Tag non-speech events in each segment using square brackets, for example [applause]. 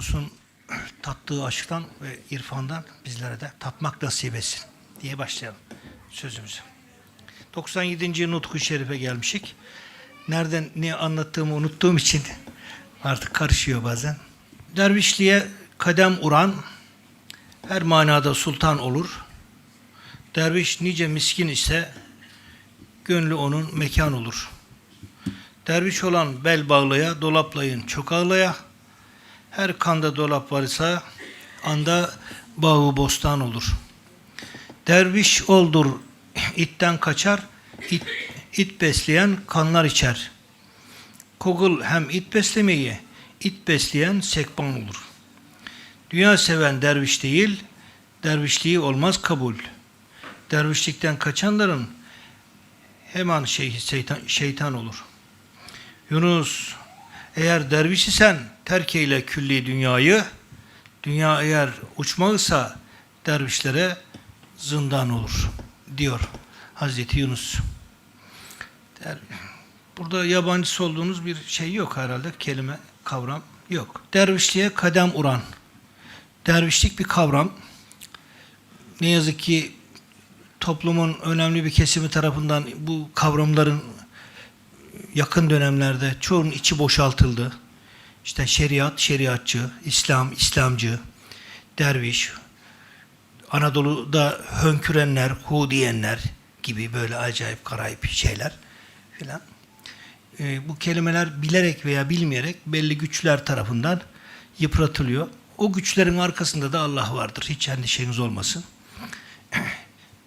Yunus'un tattığı aşktan ve irfandan bizlere de tatmak nasip etsin diye başlayalım sözümüze. 97. Nutku Şerif'e gelmişik. Nereden ne anlattığımı unuttuğum için artık karışıyor bazen. Dervişliğe kadem uran her manada sultan olur. Derviş nice miskin ise gönlü onun mekan olur. Derviş olan bel bağlaya, dolaplayın çok ağlaya. Her kanda dolap varsa anda bağı bostan olur. Derviş oldur itten kaçar, it, it besleyen kanlar içer. Kogul hem it beslemeyi, it besleyen sekban olur. Dünya seven derviş değil, dervişliği olmaz kabul. Dervişlikten kaçanların hemen şeytan, şeytan olur. Yunus, eğer derviş isen terk eyle külli dünyayı, dünya eğer uçmağısa dervişlere zindan olur diyor Hazreti Yunus. Burada yabancısı olduğunuz bir şey yok herhalde, kelime, kavram yok. Dervişliğe kadem uran. Dervişlik bir kavram. Ne yazık ki toplumun önemli bir kesimi tarafından bu kavramların yakın dönemlerde çoğunun içi boşaltıldı. İşte şeriat, şeriatçı, İslam, İslamcı, derviş, Anadolu'da hönkürenler, hu diyenler gibi böyle acayip garayip şeyler filan. Ee, bu kelimeler bilerek veya bilmeyerek belli güçler tarafından yıpratılıyor. O güçlerin arkasında da Allah vardır. Hiç endişeniz olmasın.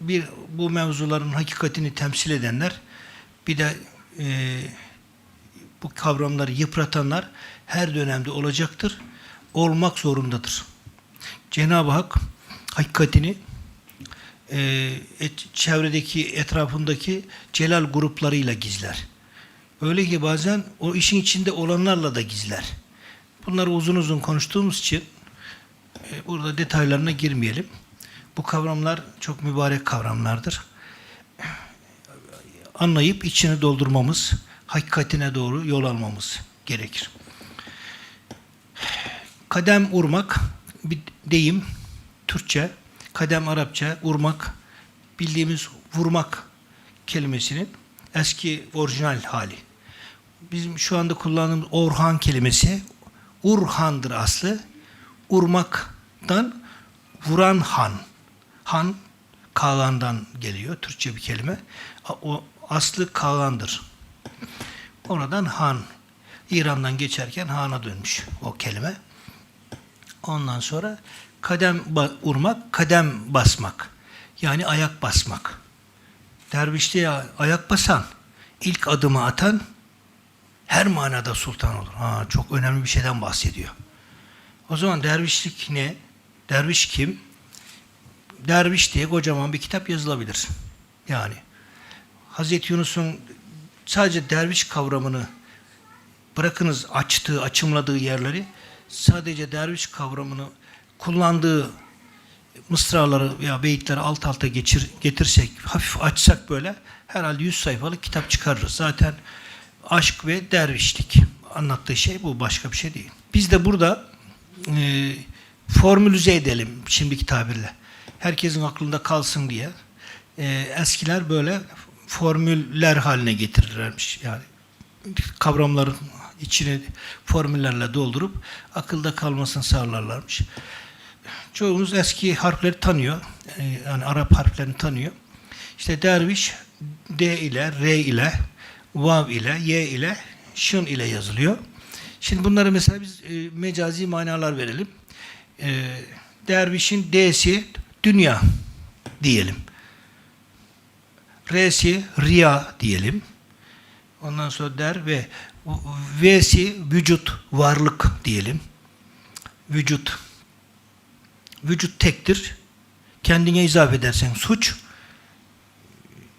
Bir bu mevzuların hakikatini temsil edenler, bir de e, bu kavramları yıpratanlar her dönemde olacaktır. Olmak zorundadır. Cenab-ı Hak hakikatini e, et, çevredeki, etrafındaki celal gruplarıyla gizler. Öyle ki bazen o işin içinde olanlarla da gizler. Bunları uzun uzun konuştuğumuz için e, burada detaylarına girmeyelim. Bu kavramlar çok mübarek kavramlardır. Anlayıp içini doldurmamız, hakikatine doğru yol almamız gerekir. Kadem urmak bir deyim Türkçe, kadem Arapça, urmak bildiğimiz vurmak kelimesinin eski orijinal hali. Bizim şu anda kullandığımız Orhan kelimesi Urhan'dır aslı. Urmaktan vuran han. Han Kağan'dan geliyor. Türkçe bir kelime. O aslı Kağan'dır. Oradan han. İran'dan geçerken hana dönmüş o kelime. Ondan sonra kadem urmak, kadem basmak. Yani ayak basmak. Dervişliğe ayak basan, ilk adımı atan her manada sultan olur. Ha, çok önemli bir şeyden bahsediyor. O zaman dervişlik ne? Derviş kim? Derviş diye kocaman bir kitap yazılabilir. Yani Hazreti Yunus'un sadece derviş kavramını bırakınız açtığı, açımladığı yerleri sadece derviş kavramını kullandığı mısraları veya beyitleri alt alta geçir, getirsek, hafif açsak böyle herhalde 100 sayfalık kitap çıkarırız. Zaten aşk ve dervişlik anlattığı şey bu, başka bir şey değil. Biz de burada e, formülize edelim şimdiki tabirle. Herkesin aklında kalsın diye. E, eskiler böyle formüller haline getirirlermiş. Yani kavramların içini formüllerle doldurup akılda kalmasını sağlarlarmış. Çoğumuz eski harfleri tanıyor. Yani Arap harflerini tanıyor. İşte derviş D ile, R ile, Vav ile, Y ile, Şın ile yazılıyor. Şimdi bunları mesela biz e, mecazi manalar verelim. E, dervişin D'si dünya diyelim. R'si riya diyelim. Ondan sonra der ve V'si vücut, varlık diyelim. Vücut. Vücut tektir. Kendine izafe edersen suç.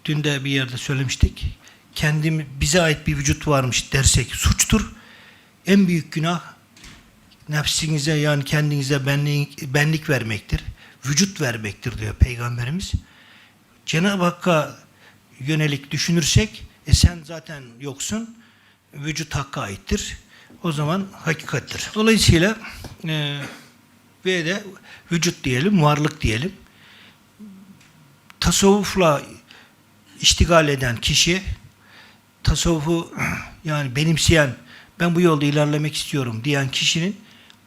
Dün de bir yerde söylemiştik. Kendim bize ait bir vücut varmış dersek suçtur. En büyük günah nefsinize yani kendinize benlik, benlik vermektir. Vücut vermektir diyor Peygamberimiz. Cenab-ı Hakk'a yönelik düşünürsek e sen zaten yoksun. Vücut Hakk'a aittir. o zaman hakikattir. Dolayısıyla e, ve de vücut diyelim, varlık diyelim. Tasavvufla iştigal eden kişi tasavvufu yani benimseyen ben bu yolda ilerlemek istiyorum diyen kişinin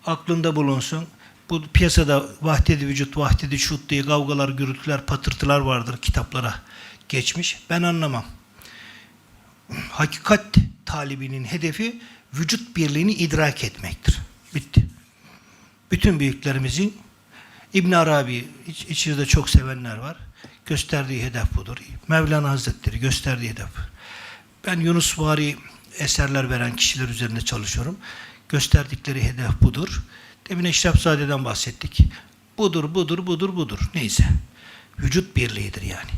aklında bulunsun. Bu piyasada vahdedi vücut, vahdedi şut diye kavgalar, gürültüler, patırtılar vardır kitaplara geçmiş. Ben anlamam. Hakikat talibinin hedefi vücut birliğini idrak etmektir. Bitti. Bütün büyüklerimizin İbn Arabi iç, içinizde çok sevenler var. Gösterdiği hedef budur. Mevlana Hazretleri gösterdiği hedef. Ben Yunus Vari eserler veren kişiler üzerinde çalışıyorum. Gösterdikleri hedef budur. Demin Eşrefzade'den bahsettik. Budur, budur, budur, budur. Neyse. Vücut birliğidir yani.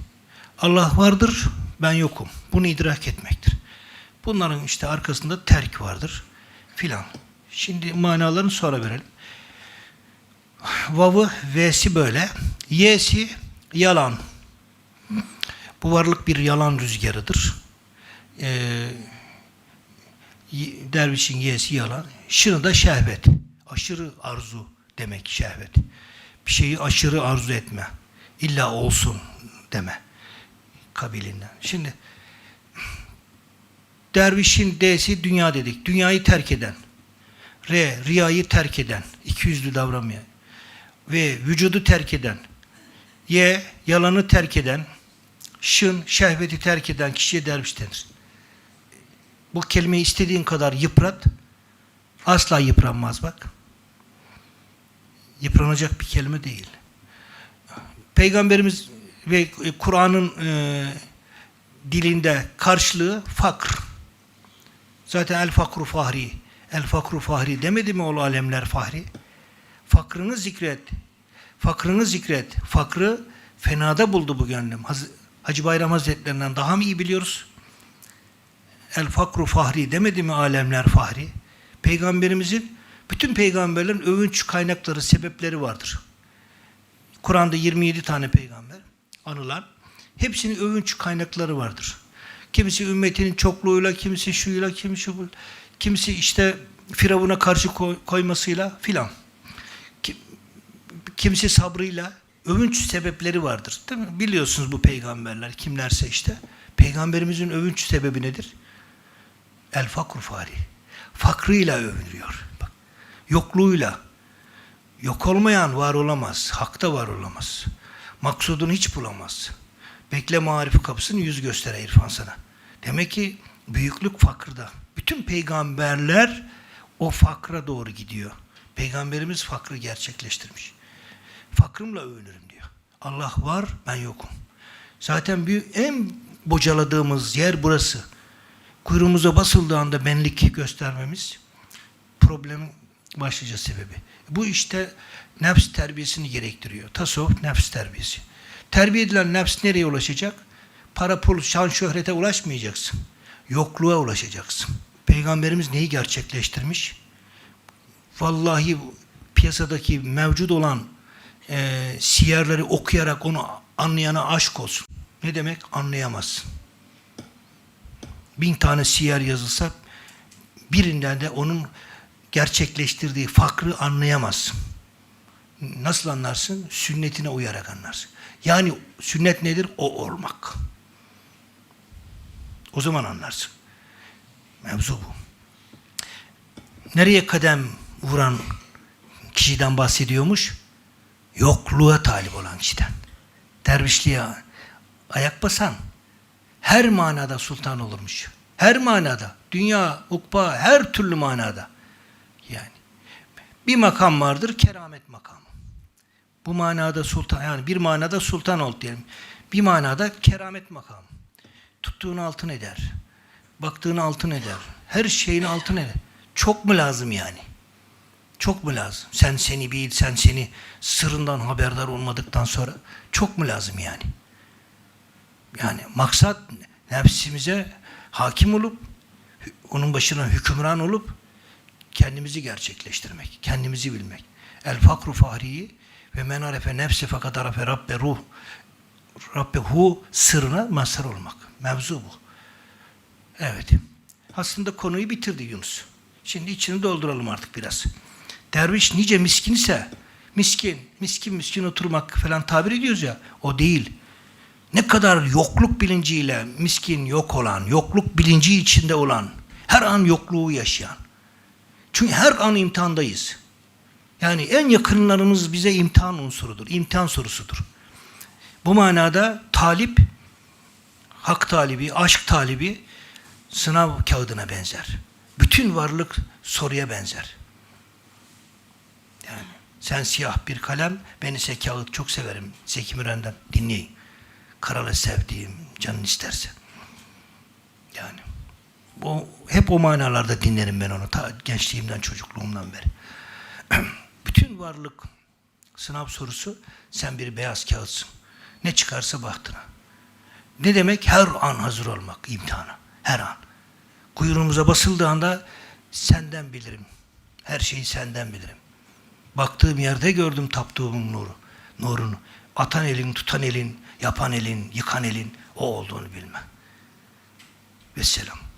Allah vardır, ben yokum. Bunu idrak etmektir. Bunların işte arkasında terk vardır filan. Şimdi manalarını sonra verelim. Vav'ı, V'si böyle. Y'si yalan. Bu varlık bir yalan rüzgarıdır. Ee, dervişin Y'si yalan. Şını da şehvet. Aşırı arzu demek şehvet. Bir şeyi aşırı arzu etme. İlla olsun deme. Kabilinden. Şimdi dervişin D'si dünya dedik. Dünyayı terk eden. R, riyayı terk eden. iki yüzlü davranmayan. Ve vücudu terk eden. Y, yalanı terk eden. Şın, şehveti terk eden kişiye derviş denir. Bu kelimeyi istediğin kadar yıprat. Asla yıpranmaz bak. Yıpranacak bir kelime değil. Peygamberimiz ve Kur'an'ın e, dilinde karşılığı fakr. Zaten el fakru fahri. El fakru fahri demedi mi ol alemler fahri? Fakrını zikret. Fakrını zikret. Fakrı fenada buldu bu gönlüm. Haz- Hacı Bayram Hazretlerinden daha mı iyi biliyoruz? El fakru fahri demedi mi alemler fahri? Peygamberimizin bütün peygamberlerin övünç kaynakları, sebepleri vardır. Kur'an'da 27 tane peygamber anılan. Hepsinin övünç kaynakları vardır. Kimisi ümmetinin çokluğuyla, kimisi şuyla, kimisi bu, kimisi işte Firavun'a karşı koy- koymasıyla filan. Kim- Kimisi sabrıyla övünç sebepleri vardır. Değil mi? Biliyorsunuz bu peygamberler kimlerse işte. Peygamberimizin övünç sebebi nedir? El fakru fari. Fakrıyla övünüyor. Bak. Yokluğuyla. Yok olmayan var olamaz. Hakta var olamaz. Maksudunu hiç bulamaz. Bekle marif kapısını yüz göstere irfan sana. Demek ki büyüklük fakırda. Bütün peygamberler o fakra doğru gidiyor. Peygamberimiz fakrı gerçekleştirmiş. Fakrımla övünürüm diyor. Allah var, ben yokum. Zaten bir, en bocaladığımız yer burası. Kuyruğumuza basıldığı anda benlik göstermemiz problemin başlıca sebebi. Bu işte nefs terbiyesini gerektiriyor. Tasavvuf nefs terbiyesi. Terbiye edilen nefs nereye ulaşacak? Para, pul, şan, şöhrete ulaşmayacaksın. Yokluğa ulaşacaksın. Peygamberimiz neyi gerçekleştirmiş? Vallahi piyasadaki mevcut olan e, siyerleri okuyarak onu anlayana aşk olsun. Ne demek? Anlayamazsın. Bin tane siyer yazılsa birinden de onun gerçekleştirdiği fakrı anlayamazsın. Nasıl anlarsın? Sünnetine uyarak anlarsın. Yani sünnet nedir? O olmak. O zaman anlarsın. Mevzu bu. Nereye kadem vuran kişiden bahsediyormuş? Yokluğa talip olan kişiden. Dervişliğe ayak basan her manada sultan olurmuş. Her manada. Dünya, ukba, her türlü manada. Yani bir makam vardır, keramet makamı. Bu manada sultan, yani bir manada sultan ol diyelim. Bir manada keramet makamı. Tuttuğunu altın eder. Baktığını altın eder. Her şeyini altın eder. Çok mu lazım yani? Çok mu lazım? Sen seni bil, sen seni sırrından haberdar olmadıktan sonra çok mu lazım yani? Yani maksat nefsimize hakim olup onun başına hükümran olup kendimizi gerçekleştirmek, kendimizi bilmek. El fakru fahriyi ve men arefe nefsi fakat arefe rabbe ruh Rabbehu sırrına mazhar olmak. Mevzu bu. Evet. Aslında konuyu bitirdi Yunus. Şimdi içini dolduralım artık biraz. Derviş nice miskin ise miskin, miskin miskin oturmak falan tabir ediyoruz ya o değil. Ne kadar yokluk bilinciyle miskin yok olan, yokluk bilinci içinde olan, her an yokluğu yaşayan. Çünkü her an imtihandayız. Yani en yakınlarımız bize imtihan unsurudur, imtihan sorusudur. Bu manada talip, hak talibi, aşk talibi sınav kağıdına benzer. Bütün varlık soruya benzer. Yani sen siyah bir kalem, ben ise kağıt çok severim. Zeki Müren'den dinleyin. Karalı sevdiğim, canın isterse. Yani o, hep o manalarda dinlerim ben onu. Ta gençliğimden, çocukluğumdan beri. [clears throat] Bütün varlık sınav sorusu sen bir beyaz kağıtsın. Ne çıkarsa bahtına. Ne demek? Her an hazır olmak imtihana. Her an. Kuyruğumuza basıldığı anda senden bilirim. Her şeyi senden bilirim. Baktığım yerde gördüm taptığımın nuru. Nurunu. Atan elin, tutan elin, yapan elin, yıkan elin o olduğunu bilme. Vesselam.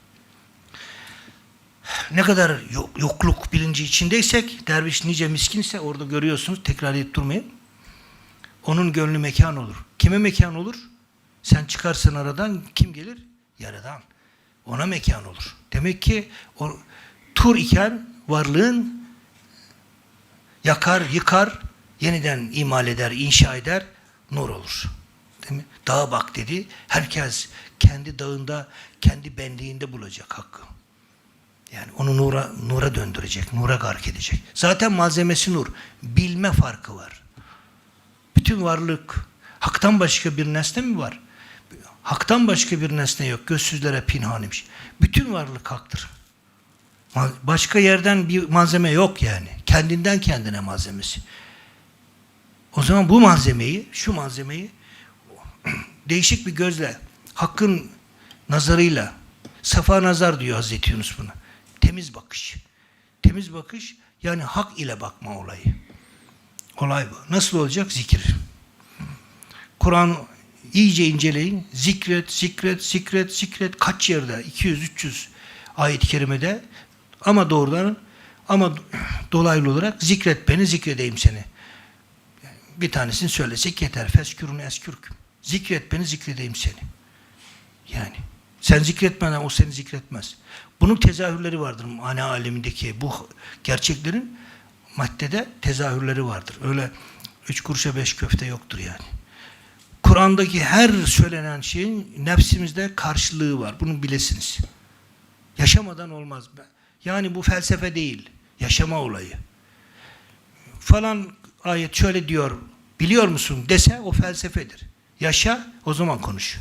Ne kadar yok- yokluk bilinci içindeysek, derviş nice miskinse orada görüyorsunuz, tekrar edip durmayın. Onun gönlü mekan olur. Kime mekan olur? Sen çıkarsın aradan, kim gelir? Yaradan. Ona mekan olur. Demek ki o, tur iken varlığın yakar, yıkar, yeniden imal eder, inşa eder, nur olur. Değil mi? Dağa bak dedi. Herkes kendi dağında, kendi benliğinde bulacak hakkı. Yani onu nura, nura döndürecek, nura gark edecek. Zaten malzemesi nur. Bilme farkı var. Bütün varlık haktan başka bir nesne mi var? Haktan başka bir nesne yok. Gözsüzlere pinhan imiş. Bütün varlık haktır. Başka yerden bir malzeme yok yani. Kendinden kendine malzemesi. O zaman bu malzemeyi, şu malzemeyi [clears throat] değişik bir gözle, hakkın nazarıyla, safa nazar diyor Hazreti Yunus buna. Temiz bakış. Temiz bakış yani hak ile bakma olayı. Olay bu. Nasıl olacak? Zikir. Kur'an iyice inceleyin. Zikret, zikret, zikret, zikret. Kaç yerde? 200-300 ayet-i kerimede ama doğrudan ama dolaylı olarak zikret beni, zikredeyim seni. Bir tanesini söylesek yeter. Feskürün eskürküm. Zikret beni, zikredeyim seni. Yani sen zikretmeden o seni zikretmez. Bunun tezahürleri vardır mana alemindeki bu gerçeklerin maddede tezahürleri vardır. Öyle üç kuruşa beş köfte yoktur yani. Kur'an'daki her söylenen şeyin nefsimizde karşılığı var. Bunu bilesiniz. Yaşamadan olmaz. Yani bu felsefe değil. Yaşama olayı. Falan ayet şöyle diyor. Biliyor musun dese o felsefedir. Yaşa o zaman konuş.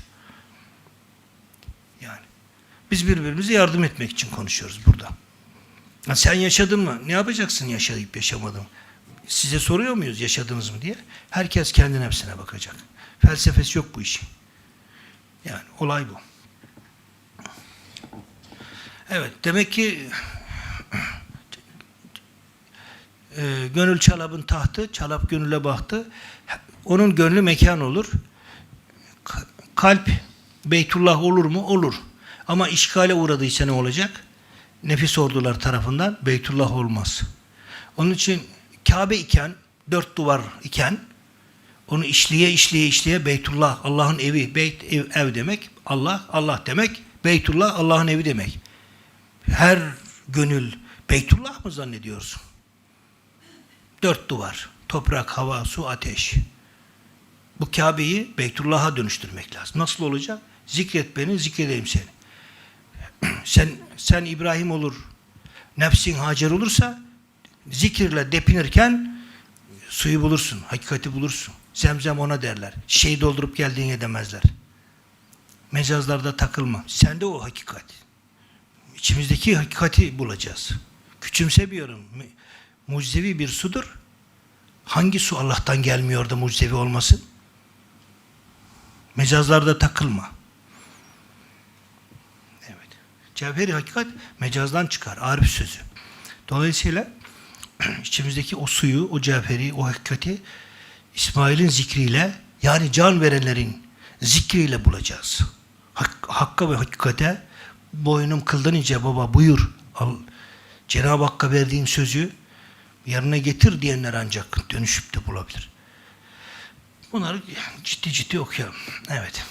Biz birbirimize yardım etmek için konuşuyoruz burada. Ha, sen yaşadın mı? Ne yapacaksın yaşayıp yaşamadın? Size soruyor muyuz yaşadınız mı diye? Herkes kendi nefsine bakacak. Felsefesi yok bu işin. Yani olay bu. Evet, demek ki [clears throat] e, gönül çalabın tahtı, çalap gönüle baktı. Onun gönlü mekan olur. Ka- Kalp Beytullah olur mu? Olur. Ama işgale uğradıysa ne olacak? Nefis ordular tarafından Beytullah olmaz. Onun için Kabe iken, dört duvar iken onu işliye işliye işliye Beytullah, Allah'ın evi, beyt ev, ev demek, Allah, Allah demek, Beytullah Allah'ın evi demek. Her gönül Beytullah mı zannediyorsun? Dört duvar, toprak, hava, su, ateş. Bu Kabe'yi Beytullah'a dönüştürmek lazım. Nasıl olacak? Zikret beni, zikredeyim seni. Sen sen İbrahim olur, nefsin Hacer olursa zikirle depinirken suyu bulursun, hakikati bulursun. Zemzem ona derler. Şişeyi doldurup geldiğine demezler. Mecazlarda takılma. Sende o hakikat. İçimizdeki hakikati bulacağız. Küçümsemiyorum. Mu- Mucizevi bir sudur. Hangi su Allah'tan gelmiyor da mucizevi olmasın? Mecazlarda takılma. Evet. Cevheri hakikat mecazdan çıkar. Arif sözü. Dolayısıyla [clears throat] içimizdeki o suyu, o cevheri, o hakikati İsmail'in zikriyle yani can verenlerin zikriyle bulacağız. Hak, hakka ve hakikate boynum kıldan ince baba buyur. Al, Cenab-ı Hakk'a verdiğin sözü yerine getir diyenler ancak dönüşüp de bulabilir. Bunları ciddi ciddi okuyalım. Evet.